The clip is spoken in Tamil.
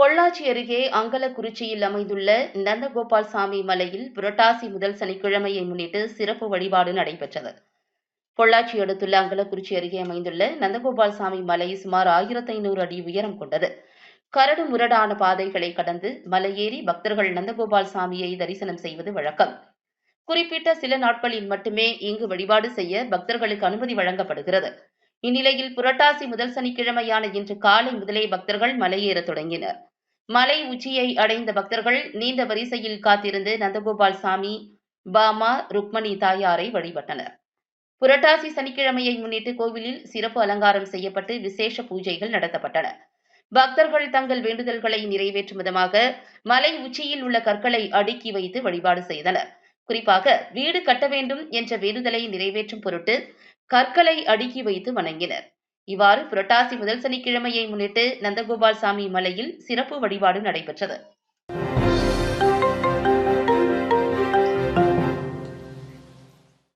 பொள்ளாச்சி அருகே அங்கலக்குறிச்சியில் அமைந்துள்ள நந்தகோபால் சாமி மலையில் புரட்டாசி முதல் சனிக்கிழமையை முன்னிட்டு சிறப்பு வழிபாடு நடைபெற்றது. பொள்ளாச்சி அடுத்துள்ள அங்கலக்குறிச்சி அருகே அமைந்துள்ள நந்தகோபால் சாமி மலை சுமார் ஆயிரத்தி ஐநூறு அடி உயரம் கொண்டது. கரடு முரடான பாதைகளை கடந்து மலையேறி பக்தர்கள் நந்தகோபால் சாமியை தரிசனம் செய்வது வழக்கம். குறிப்பிட்ட சில நாட்களில் மட்டுமே இங்கு வழிபாடு செய்ய பக்தர்களுக்கு அனுமதி வழங்கப்படுகிறது. இந்நிலையில் புரட்டாசி முதல் சனிக்கிழமையான இன்று காலை முதலே பக்தர்கள் மலையேறத் தொடங்கினர். மலை உச்சியை அடைந்த பக்தர்கள் நீண்ட வரிசையில் காத்திருந்து நந்தகோபால் சாமி பாமா ருக்மணி தாயாரை வழிபட்டனர். புரட்டாசி சனிக்கிழமையை முன்னிட்டு கோவிலில் சிறப்பு அலங்காரம் செய்யப்பட்டு விசேஷ பூஜைகள் நடத்தப்பட்டன. பக்தர்கள் தங்கள் வேண்டுதல்களை நிறைவேற்றும் விதமாக மலை உச்சியில் உள்ள கற்களை அடுக்கி வைத்து வழிபாடு செய்தனர். குறிப்பாக வீடு கட்ட வேண்டும் என்ற வேண்டுதலை நிறைவேற்றும் பொருட்டு கற்களை அடுக்கி வைத்து வணங்கினர். இவ்வாறு புரட்டாசி முதல் சனிக்கிழமையை முன்னிட்டு நந்தகோபால் சாமி மலையில் சிறப்பு வழிபாடு நடைபெற்றது.